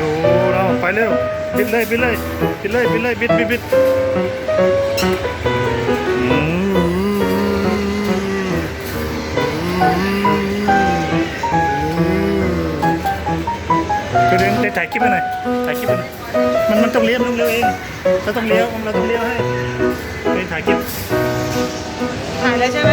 ดูเราไปเร็วบิดเลยบิดเลยบิดเลยบิดเลยบิดบิดบิดอืมเดี๋ยวเดี๋ยวถ่ายคลิปไปหน่อยถ่ายคลิปไปหน่อยมันมันต้องเลี้ยวต้องเลี้ยวเองเราต้องเลี้ยวเราต้องเลี้ยวให้เดี๋ยวถ่ายคลิปถ่ายแล้วใช่ไหม